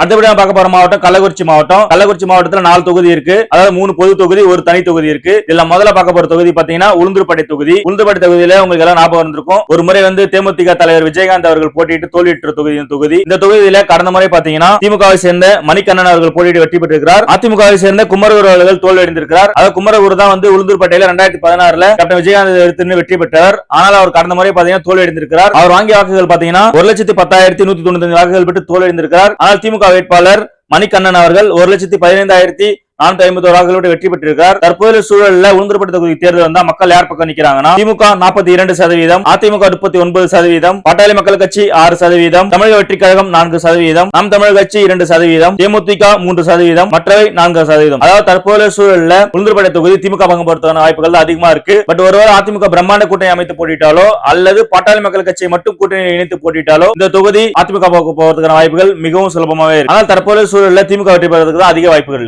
அடுத்தபடியா பார்க்க போற மாவட்டம் கள்ளக்குறிச்சி மாவட்டம். கள்ளக்குறிச்சி மாவட்டத்துல நாலு தொகுதி இருக்கு. அதாவது மூணு பொது தொகுதி ஒரு தனி தொகுதி இருக்கு. இதுல முதல்ல பார்க்க போற தொகுதி பாத்தீங்கன்னா உளுந்தூர்பேட்டை தொகுதி. உளுந்தூர்பேட்டை தொகுதியில உங்களுக்கு எல்லாம் ஞாபகம் இருந்திருக்கும் ஒரு முறை வந்து தேமுதிக தலைவர் விஜயகாந்த் அவர்கள் போட்டியிட்டு தோல்வியுற்ற தொகுதி தொகுதி. இந்த தொகுதியில கடந்த முறை பாத்தீங்கன்னா திமுகவை சேர்ந்த மணிகண்ணன் அவர்கள் போட்டியிட்டு வெற்றி பெற்றிருக்கிறார். அதிமுகவை சேர்ந்த குமரகுரு அவர்கள் தோல்வியடைந்திருக்கிறார். அதாவது குமரகுரு தான் வந்து உளுந்தூர்பேட்டையில ரெண்டாயிரத்தி பதினாறுல கேப்டன் விஜயகாந்த் எடுத்து வெற்றி பெற்றார். ஆனால் அவர் கடந்த முறை பாத்தீங்கன்னா தோல்வியடைந்திருக்கிறார். அவர் வாங்கிய வாக்குகள் பாத்தீங்கன்னா ஒரு லட்சத்தி பத்தாயிரத்தி நூத்தி தொண்ணூத்தி வாக்குகள் பெற்று தோல்வியடைந்திருக்கிறார். ஆனால் திமுக வேட்பாளர் மணிகண்ணன் அவர்கள் ஒரு லட்சத்தி பதினைந்தாயிரத்தி நானூத்தி ஐம்பது வாக்குகளோடு வெற்றி பெற்றிருக்கார். தற்போதைய சூழல்ல உளுந்தூர்பேட்டை தொகுதி தேர்தல் வந்தா மக்கள் யார் பக்கம் நிக்கிறாங்கன்னா திமுக நாற்பத்தி இரண்டு சதவீதம் அதிமுக முப்பத்தி ஒன்பது சதவீதம் பாட்டாளி மக்கள் கட்சி ஆறு சதவீதம் தமிழக வெற்றி கழகம் நான்கு சதவீதம் நம் தமிழர் கட்சி இரண்டு சதவீதம் தேமுதிக மூன்று சதவீதம் மற்றவை நான்கு சதவீதம். அதாவது தற்போதைய சூழல்ல உளுந்தூர்பேட்டை தொகுதி திமுக பங்கு பொறுத்தவன வாய்ப்புகள் தான் அதிகமா இருக்கு. பட் ஒருவேளை அதிமுக பிரம்மாண்ட கூட்டணி அமைத்து போட்டிட்டாலோ அல்லது பாட்டாளி மக்கள் கட்சியை மட்டும் கூட்டணி இணைத்து போட்டிட்டாலோ இந்த தொகுதி அதிமுக போவதற்கான வாய்ப்புகள் மிகவும் சுலபமாவே இருக்கு. ஆனால் தற்போதைய சூழல்ல திமுக வெற்றி பெறுவதற்கு தான் அதிக வாய்ப்புகள் இருக்கு.